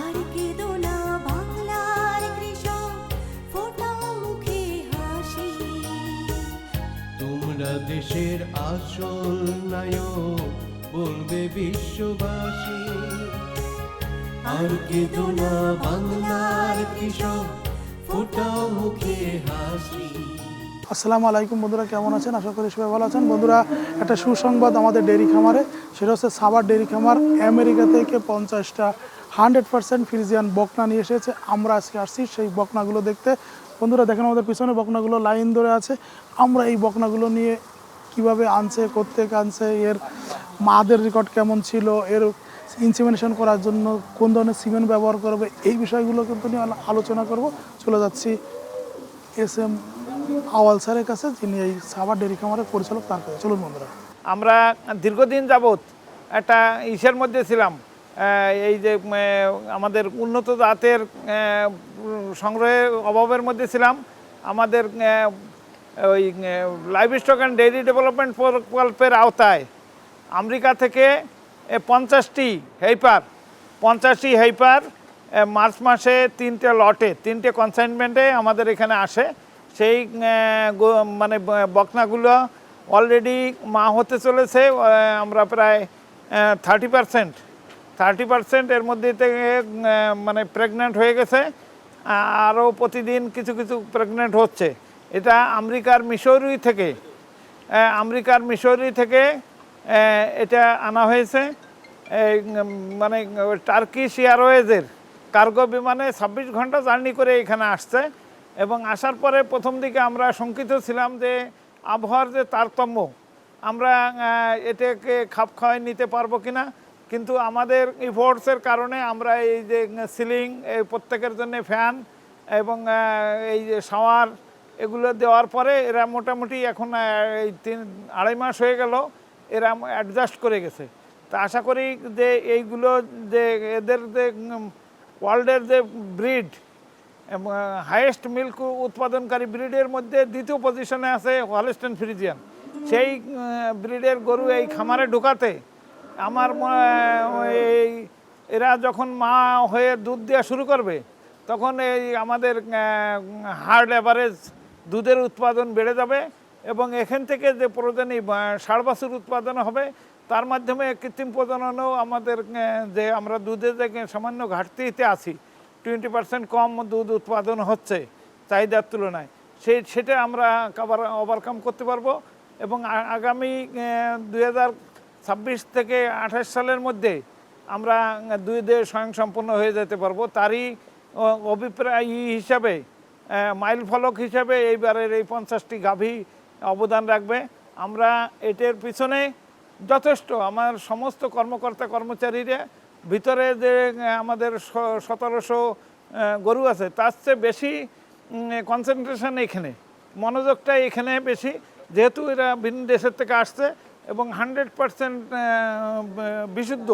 আর কেঁদো না বাংলার কৃষক ফোটাও মুখে হাসি। তোমরা দেশের আসল নায়ক বলবে বিশ্ববাসী। আর কেঁদো না বাংলার কৃষক ফোটাও মুখে হাসি। আসসালামু আলাইকুম বন্ধুরা কেমন আছেন? আশা করি সবাই ভালো আছেন। বন্ধুরা একটা সুসংবাদ আমাদের ডেয়ারি খামারে সেটা হচ্ছে সাবার ডেয়ারি খামার আমেরিকা থেকে পঞ্চাশটা হান্ড্রেড পার্সেন্ট ফ্রিজিয়ান বকনা নিয়ে এসেছে। আমরা আজকে আসছি সেই বকনাগুলো দেখতে। বন্ধুরা, দেখেন আমাদের পিছনে বকনাগুলো লাইন ধরে আছে। আমরা এই বকনাগুলো নিয়ে কীভাবে আনছে করতে আনছে, এর মাদের রেকর্ড কেমন ছিল, এর ইনসিমিনেশন করার জন্য কোন ধরনের সিমেন্ট ব্যবহার করবে, এই বিষয়গুলো কিন্তু নিয়ে আলো- আলোচনা করব। চলে যাচ্ছি এস এম আওয়াল স্যারের কাছে, যিনি এই সাবার ডেরি খামারের পরিচালক তার কাছে। চলুন বন্ধুরা। আমরা দীর্ঘদিন যাবৎ একটা ইসের মধ্যে ছিলাম। এই যে আমাদের উন্নত জাতের সংগ্রহের অভাবের মধ্যে ছিলাম। আমাদের ওই live stock and dairy development প্রকল্পের আওতায় আমেরিকা থেকে পঞ্চাশটি হেইপার পঞ্চাশটি হেইপার মার্চ মাসে তিনটে লটে, তিনটে কনসাইনমেন্টে আমাদের এখানে আসে। সেই মানে বকনাগুলো অলরেডি মা হতে চলেছে আমরা প্রায় থার্টি পারসেন্ট থার্টি পারসেন্ট এর মধ্যে থেকে মানে প্রেগনেন্ট হয়ে গেছে। আরও প্রতিদিন কিছু কিছু প্রেগনেন্ট হচ্ছে। এটা আমেরিকার মিশরি থেকে আমেরিকার মিশরি থেকে এটা আনা হয়েছে। মানে টার্কিশ এয়ারওয়েজের কার্গো বিমানে ছাব্বিশ ঘণ্টা জার্নি করে এখানে আসছে। এবং আসার পরে প্রথম দিকে আমরা শঙ্কিত ছিলাম যে আবহাওয়ার যে তারতম্য, আমরা এটাকে খাপ খাওয়াই নিতে পারব কিনা। কিন্তু আমাদের ইফোর্টসের কারণে আমরা এই যে সিলিং এই প্রত্যেকের জন্য ফ্যান এবং এই যে শাওয়ার এগুলো দেওয়ার পরে এরা মোটামুটি এখন এই তিন, আড়াই মাস হয়ে গেল, এরা অ্যাডজাস্ট করে গেছে। তা আশা করি যে এইগুলো যে এদের যে ওয়ার্ল্ডের যে ব্রিড হাইয়েস্ট মিল্ক উৎপাদনকারী ব্রিডের মধ্যে দ্বিতীয় পজিশনে আছে হলস্টেন ফ্রিজিয়ান সেই ব্রিডের গরু এই খামারে ঢুকাতে আমার এই এরা যখন মা হয়ে দুধ দেওয়া শুরু করবে, তখন এই আমাদের হার্ড অ্যাভারেজ দুধের উৎপাদন বেড়ে যাবে এবং এখান থেকে যে প্রয়োজনী ষাড় বাছুর উৎপাদন হবে, তার মাধ্যমে কৃত্রিম প্রজননও আমাদের যে আমরা দুধের যে সামান্য ঘাটতিতে আছি টোয়েন্টি পার্সেন্ট কম দুধ উৎপাদন হচ্ছে চাহিদার তুলনায়, সেই, সেটা আমরা কাবার ওভারকাম করতে পারব এবং আগামী দুই হাজার ছাব্বিশ থেকে আঠাশ সালের মধ্যে আমরা দুধে স্বয়ংসম্পূর্ণ হয়ে যেতে পারব। তারই অভিপ্রায় হিসাবে মাইল ফলক হিসাবে এইবারের এই পঞ্চাশটি গাভী অবদান রাখবে। আমরা এটার পিছনে যথেষ্ট আমার সমস্ত কর্মকর্তা কর্মচারীরা, ভিতরে যে আমাদের সতেরোশো গরু আছে, তার চেয়ে বেশি কনসেন্ট্রেশন এখানে মনোযোগটা এখানে বেশি। যেহেতু এরা ভিন্ন দেশের থেকে আসছে এবং হান্ড্রেড পারসেন্ট বিশুদ্ধ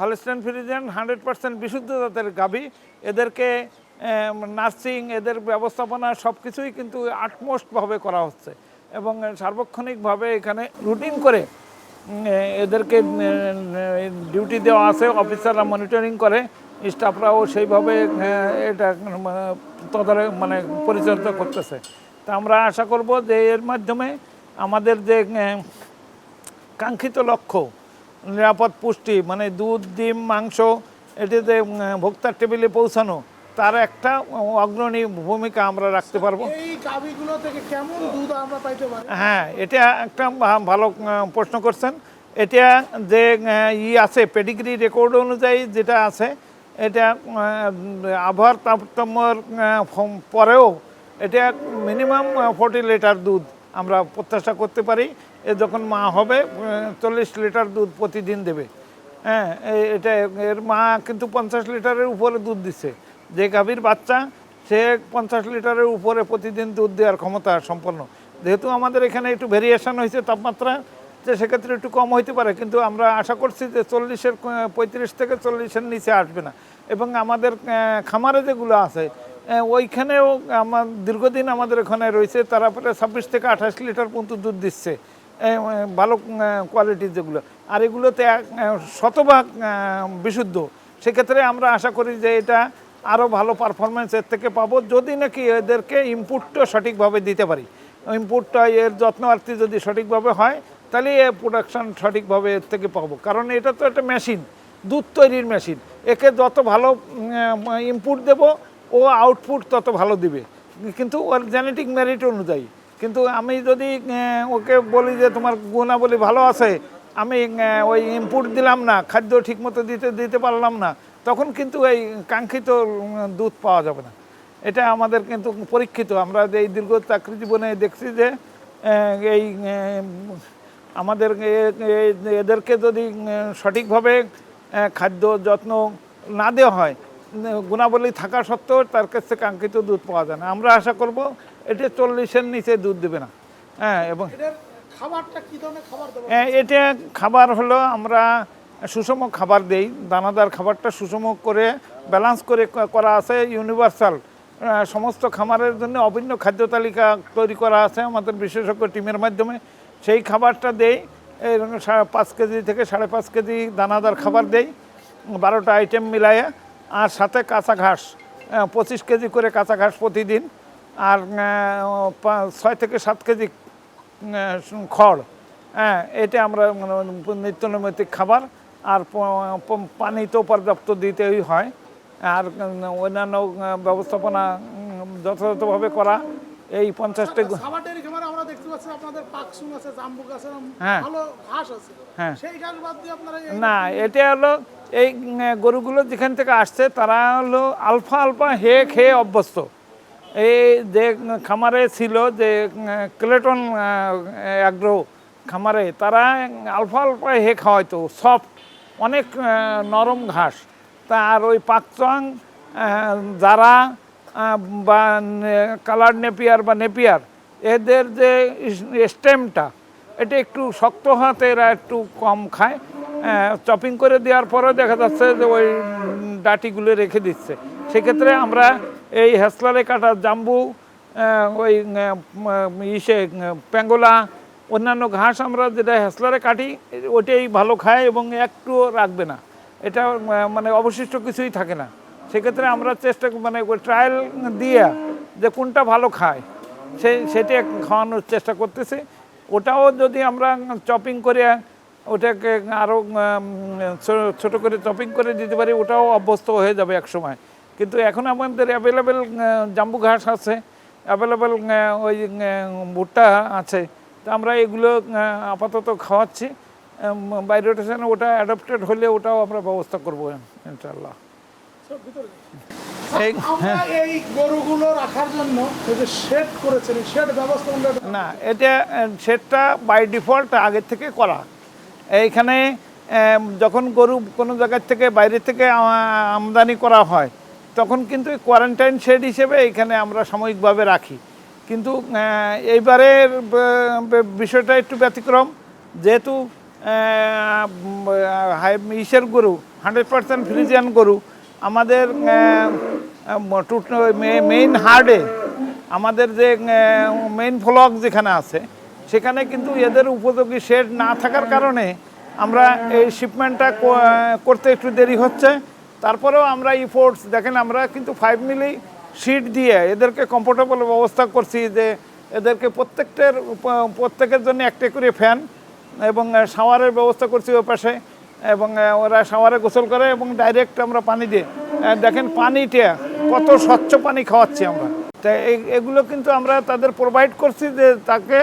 হলস্টেন ফ্রিজেন হান্ড্রেড পার্সেন্ট বিশুদ্ধ জাতের গাভী। এদেরকে নার্সিং, এদের ব্যবস্থাপনা সব কিছুই কিন্তু আটমোস্টভাবে করা হচ্ছে। এবং সার্বক্ষণিকভাবে এখানে রুটিন করে এদেরকে ডিউটি দেওয়া আছে, অফিসাররা মনিটরিং করে, স্টাফরাও সেইভাবে এটা তদারক মানে পরিচর্যা করতেছে। তা আমরা আশা করব যে এর মাধ্যমে আমাদের যে কাঙ্ক্ষিত লক্ষ্য নিরাপদ পুষ্টি মানে দুধ ডিম মাংস এটিতে ভোক্তার টেবিলে পৌঁছানো তার একটা অগ্রণী ভূমিকা আমরা রাখতে পারব। এই গাভিগুলো থেকে কেমন দুধ আমরা পাইতে পারি? হ্যাঁ এটা একটা ভালো প্রশ্ন করছেন। এটা যে ই আছে পেডিগ্রি রেকর্ড অনুযায়ী যেটা আছে এটা আবহাওয়ার তারতম্যর পরেও এটা মিনিমাম ফোর্টি লিটার দুধ আমরা প্রত্যাশা করতে পারি। এ যখন মা হবে চল্লিশ লিটার দুধ প্রতিদিন দেবে। হ্যাঁ এটা, এর মা কিন্তু পঞ্চাশ লিটারের উপরে দুধ দিচ্ছে যে গাভীর বাচ্চা, সে পঞ্চাশ লিটারের উপরে প্রতিদিন দুধ দেওয়ার ক্ষমতা সম্পন্ন। যেহেতু আমাদের এখানে একটু ভেরিয়েশন হয়েছে তাপমাত্রা, যে সেক্ষেত্রে একটু কম হইতে পারে। কিন্তু আমরা আশা করছি যে চল্লিশের পঁয়ত্রিশ থেকে চল্লিশের নিচে আসবে না। এবং আমাদের খামারে যেগুলো আছে ওইখানেও আমার দীর্ঘদিন আমাদের এখানে রয়েছে। তারা প্রায় ছাব্বিশ থেকে আঠাশ লিটার পর্যন্ত দুধ দিচ্ছে। ভালো কোয়ালিটির যেগুলো। আর এগুলোতে শতভাগ বিশুদ্ধ। সেক্ষেত্রে আমরা আশা করি যে এটা আরও ভালো পারফরমেন্স এর থেকে পাবো, যদি নাকি এদেরকে ইনপুটটা সঠিকভাবে দিতে পারি। ইনপুটটা এর যত্ন যত্নআর্তি যদি সঠিকভাবে হয়, তাহলে এ প্রোডাকশান সঠিকভাবে এর থেকে পাবো। কারণ এটা তো একটা মেশিন দুধ তৈরির মেশিন একে যত ভালো ইনপুট দেব, ও আউটপুট তত ভালো দিবে। কিন্তু ওর জেনেটিক মেরিট অনুযায়ী। কিন্তু আমি যদি ওকে বলি যে তোমার গুণাবলী ভালো আছে, আমি ওই ইনপুট দিলাম না, খাদ্য ঠিকমতো দিতে দিতে পারলাম না, তখন কিন্তু এই কাঙ্ক্ষিত দুধ পাওয়া যাবে না। এটা আমাদের কিন্তু পরীক্ষিত। আমরা যে এই দীর্ঘ চাকরি জীবনে দেখছি যে এই আমাদের এদেরকে যদি সঠিকভাবে খাদ্য যত্ন না দেওয়া হয় গুণাবলী থাকা সত্ত্বেও তার কাছ কাঙ্ক্ষিত দুধ পাওয়া যায় না। আমরা আশা করব এটি চল্লিশের নিচে দুধ দেবে না। হ্যাঁ এবং খাবারটা কি ধরনের খাবার দেবো? এটা খাবার হলো আমরা সুষম খাবার দেই। দানাদার খাবারটা সুষম করে ব্যালান্স করে করা আছে ইউনিভার্সাল সমস্ত খামারের জন্য অভিন্ন খাদ্য তালিকা তৈরি করা আছে আমাদের বিশেষজ্ঞ টিমের মাধ্যমে। সেই খাবারটা দেই এরকম পাঁচ কেজি থেকে সাড়ে পাঁচ কেজি দানাদার খাবার দেই বারোটা আইটেম মিলাইয়ে আর সাথে কাঁচা ঘাস পঁচিশ কেজি করে কাঁচা ঘাস প্রতিদিন। আর ছয় থেকে সাত কেজি খড় হ্যাঁ এটা আমরা মানে নিত্য নৈমিত্তিক খাবার। আর পানি তো পর্যাপ্ত দিতেই হয়। আর অন্যান্য ব্যবস্থাপনা যথাযথভাবে করা। এই পঞ্চাশটি আছে হ্যাঁ। হ্যাঁ। না এটা হলো এই গরুগুলো যেখান থেকে আসছে তারা হলো আলফা আলফা হে খেয়ে অভ্যস্ত। এই যে খামারে ছিল যে ক্লেটন অ্যাগ্রো খামারে, তারা আলফা আলফা হে খাওয়াইতো, সফট, অনেক নরম ঘাস। তা আর ওই পাকচং যারা বা কালার নেপিয়ার বা নেপিয়ার, এদের যে স্টেমটা, এটা একটু শক্ত হাতে এরা একটু কম খায়। চপিং করে দেওয়ার পরে দেখা যাচ্ছে যে ওই ডাটিগুলো রেখে দিচ্ছে। সেক্ষেত্রে আমরা এই হেসলারে কাটা জাম্বু ওই ইসে প্যাঙ্গোলা, অন্যান্য ঘাস আমরা যেটা হেসলারে কাটি, ওটাই ভালো খায় এবং একটুও রাখবে না। এটা মানে অবশিষ্ট কিছুই থাকে না। সেক্ষেত্রে আমরা চেষ্টা মানে ট্রায়াল দিয়ে যে কোনটা ভালো খায়, সে, সেটা খাওয়ানোর চেষ্টা করতেছি। ওটাও যদি আমরা চপিং করে, ওটাকে আরও ছোট করে চপিং করে দিতে পারি, ওটাও অভ্যস্ত হয়ে যাবে এক সময় কিন্তু এখন আমাদের অ্যাভেলেবেল জাম্বু ঘাস আছে অ্যাভেলেবেল ওই ভুট্টা আছে। তো আমরা এগুলো আপাতত খাওয়াচ্ছি। বাই রোটেশনে ওটা অ্যাডাপ্টেড হলে ওটাও আমরা ব্যবস্থা করব ইনশাল্লাহ এই আমরা এই গরুগুলো রাখার জন্য এই যে শেড করেছেন এই ব্যবস্থা না এটা সেটটা বাই ডিফল্ট আগের থেকে করা। এইখানে যখন গরু কোনো জায়গার থেকে বাইরে থেকে আমদানি করা হয় তখন কিন্তু কোয়ারেন্টাইন শেড হিসেবে এখানে আমরা সাময়িকভাবে রাখি। কিন্তু এইবারের বিষয়টা একটু ব্যতিক্রম। যেহেতু ইসের গরু হান্ড্রেড পার্সেন্ট ফ্রিজিয়ান গরু, আমাদের মেইন হার্ডে আমাদের যে মেইন ফ্লক যেখানে আছে, সেখানে কিন্তু এদের উপযোগী শেড না থাকার কারণে আমরা এই শিপমেন্টটা করতে একটু দেরি হচ্ছে। তারপরেও আমরা ইফোর্টস দেখেন আমরা কিন্তু ফাইভ মিলি শিট দিয়ে এদেরকে কমফোর্টেবল ব্যবস্থা করছি যে এদেরকে প্রত্যেকটার প্রত্যেকের জন্য একটা করে ফ্যান এবং শাওয়ারের ব্যবস্থা করছি ওই পাশে এবং ওরা শাওয়ারে গোসল করে এবং ডাইরেক্ট আমরা পানি আহ, দেখেন পানিটা কত স্বচ্ছ পানি খাওয়াচ্ছি আমরা। তা এগুলো কিন্তু আমরা তাদের প্রোভাইড করছি যে তাকে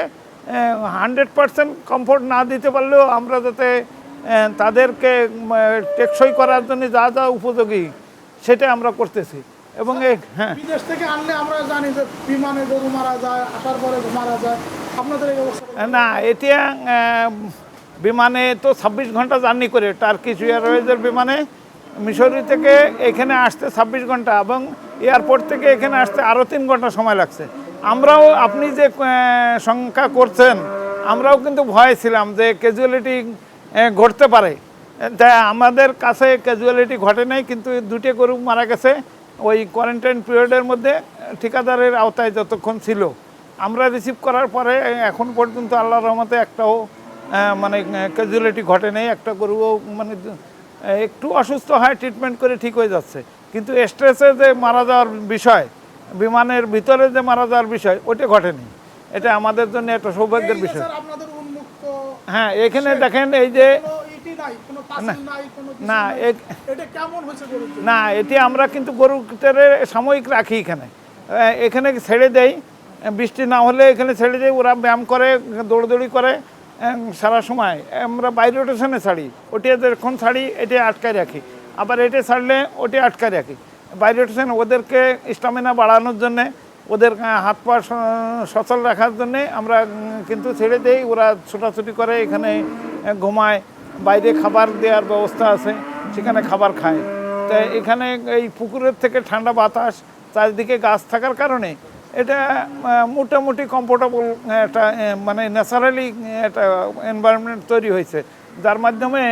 হান্ড্রেড পার্সেন্ট কমফোর্ট না দিতে পারলেও আমরা যাতে তাদেরকে টেকসই করার জন্য যা যা উপযোগী সেটা আমরা করতেছি। এবং হ্যাঁ। বিদেশ থেকে আনলে আমরা জানি যে বিমানে গরু মারা যায় আসার পরে মারা যায়। আপনাদের না এটা বিমানে তো ছাব্বিশ ঘণ্টা জার্নি করে টার্কিশ এয়ারওয়েজের বিমানে মিশরি থেকে এখানে আসতে ছাব্বিশ ঘণ্টা এবং এয়ারপোর্ট থেকে এখানে আসতে আরও তিন ঘণ্টা সময় লাগছে। আমরাও আপনি যে সংখ্যা করছেন আমরাও কিন্তু ভয় ছিলাম যে ক্যাজুয়ালিটি ঘটতে পারে। তাই আমাদের কাছে ক্যাজুয়ালিটি ঘটে নাই কিন্তু দুটি গরু মারা গেছে। ওই কোয়ারেন্টাইন পিরিয়ডের মধ্যে ঠিকাদারের আওতায় যতক্ষণ ছিল। আমরা রিসিভ করার পরে এখন পর্যন্ত আল্লাহ রহমতে একটাও মানে ক্যাজুয়ালিটি ঘটে নেই। একটা গরুও মানে একটু অসুস্থ হয় ট্রিটমেন্ট করে ঠিক হয়ে যাচ্ছে। কিন্তু স্ট্রেসে যে মারা যাওয়ার বিষয় বিমানের ভিতরে যে মারা যাওয়ার বিষয় ওটা ঘটেনি এটা আমাদের জন্য একটা সৌভাগ্যের বিষয়। হ্যাঁ এখানে দেখেন এই যে না? না এটি আমরা কিন্তু গরুটারে সাময়িক রাখি এখানে। এখানে ছেড়ে দেই। বৃষ্টি না হলে এখানে ছেড়ে দেই ওরা ব্যায়াম করে দৌড়দৌড়ি করে সারা সময়। আমরা বাইরে রোটেশনে ছাড়ি। ওটি যখন ছাড়ি এটি আটকায় রাখি। আবার এটি ছাড়লে ওটি আটকায় রাখি। বাইরে রোটেশন ওদেরকে স্টামিনা বাড়ানোর জন্যে ওদের হাত পা সচল রাখার জন্যে আমরা কিন্তু ছেড়ে দেই। ওরা ছোটাছুটি করে, এখানে ঘুমায়। বাইরে খাবার দেওয়ার ব্যবস্থা আছে, সেখানে খাবার খায়। তাই এখানে এই পুকুরের থেকে ঠান্ডা বাতাস, চারিদিকে গাছ থাকার কারণে এটা মোটামুটি কমফোর্টেবল একটা মানে ন্যাচারালি একটা এনভায়রনমেন্ট তৈরি হয়েছে। যার মাধ্যমে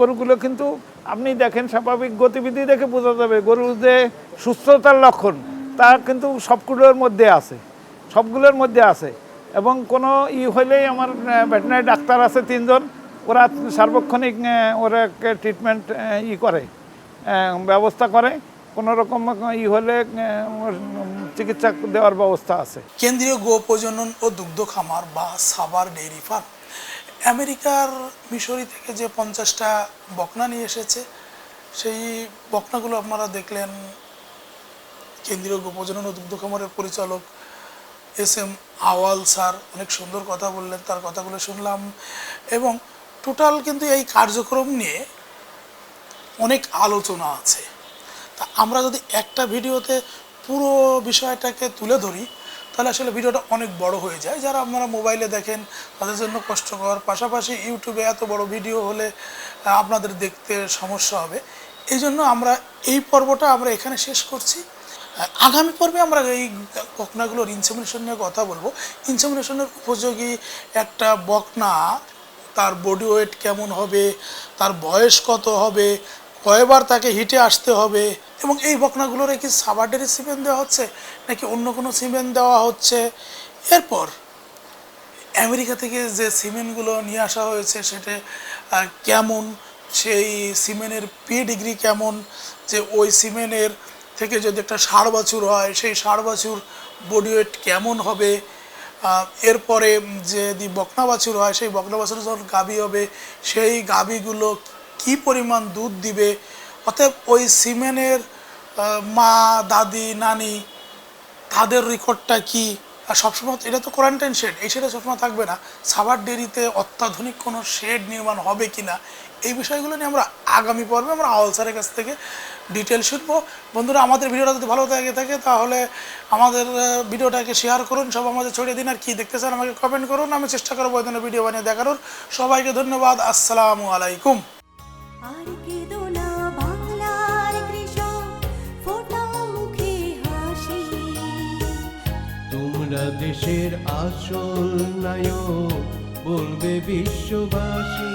গরুগুলো কিন্তু, আপনি দেখেন, স্বাভাবিক গতিবিধি দেখে বোঝা যাবে, গরু যে সুস্থতার লক্ষণ। তা কিন্তু সবগুলোর মধ্যে আছে। সবগুলোর মধ্যে আছে। এবং কোনো ই হলেই আমার ভেটেনারি ডাক্তার আছে তিনজন, ওরা সার্বক্ষণিক ওরা ট্রিটমেন্ট ই করে ব্যবস্থা করে। কোনো রকম ই হলে চিকিৎসা দেওয়ার ব্যবস্থা আছে। কেন্দ্রীয় গো প্রজনন ও দুগ্ধ খামার বা সাবার ডেইরি ফার্ম, আমেরিকার মিশরি থেকে যে পঞ্চাশটা বকনা নিয়ে এসেছে, সেই বকনাগুলো আপনারা দেখলেন কেন্দ্রীয় গো প্রজনন ও দুগ্ধ খামারের পরিচালক এস এম আওয়াল স্যার অনেক সুন্দর কথা বললেন, তার কথাগুলো শুনলাম। এবং টোটাল কিন্তু এই কার্যক্রম নিয়ে অনেক আলোচনা আছে। তা আমরা যদি একটা ভিডিওতে পুরো বিষয়টাকে তুলে ধরি, তাহলে আসলে ভিডিওটা অনেক বড় হয়ে যায়। যারা আপনারা মোবাইলে দেখেন, তাদের জন্য কষ্টকর। পাশাপাশি ইউটিউবে এত বড় ভিডিও হলে আপনাদের দেখতে সমস্যা হবে। এই জন্য আমরা এই পর্বটা আমরা এখানে শেষ করছি। আগামী পর্বে আমরা এই বকনাগুলোর ইনসেমিনেশন নিয়ে কথা বলব। ইনসেমিনেশনের উপযোগী একটা বকনা, তার বডি ওয়েট কেমন হবে, তার বয়স কত হবে, কয়বার তাকে হিটে আসতে হবে, এবং এই বকনাগুলোর কি সাবাডের সিমেন্ট দেওয়া হচ্ছে, নাকি অন্য কোনো সিমেন্ট দেওয়া হচ্ছে? এরপর আমেরিকা থেকে যে সিমেন্টগুলো নিয়ে আসা হয়েছে, সেটা কেমন, সেই সিমেনের পি ডিগ্রি কেমন, যে ওই সিমেন্টের থেকে যদি একটা ষাড় বাছুর হয়, সেই ষাড় বাছুর বডি ওয়েট কেমন হবে? এরপরে যদি বকনা বাছুর হয়, সেই বকনা বাছুর যখন গাভী হবে, সেই গাভীগুলো কি পরিমাণ দুধ দিবে? অতএব ওই সিমেনের মা, দাদি, নানি, তাদের রেকর্ডটা কি? আর সবসময় এটা তো কোয়ারেন্টাইন শেড এই শেডে সবসময় থাকবে না। সাবার ডেরিতে অত্যাধুনিক কোনো শেড নির্মাণ হবে কি না এই বিষয়গুলো নিয়ে আমরা আগামী পর্বে আমরা আওয়াল স্যারের কাছ থেকে ডিটেল শুনব বন্ধুরা আমাদের ভিডিওটা যদি ভালো লাগে থাকে তাহলে আমাদের ভিডিওটাকে শেয়ার করুন সব আমাদের ছড়িয়ে দিন আর কী দেখতে চান আমাকে কমেন্ট করুন আমি চেষ্টা করব ওই ভিডিও বানিয়ে দেখানোর। সবাইকে ধন্যবাদ আসসালামু আলাইকুম। আর কেঁদো না বাংলার কৃষক ফোটা মুখে হাসি। তোমরা দেশের আসল নায়ক বলবে বিশ্ববাসী।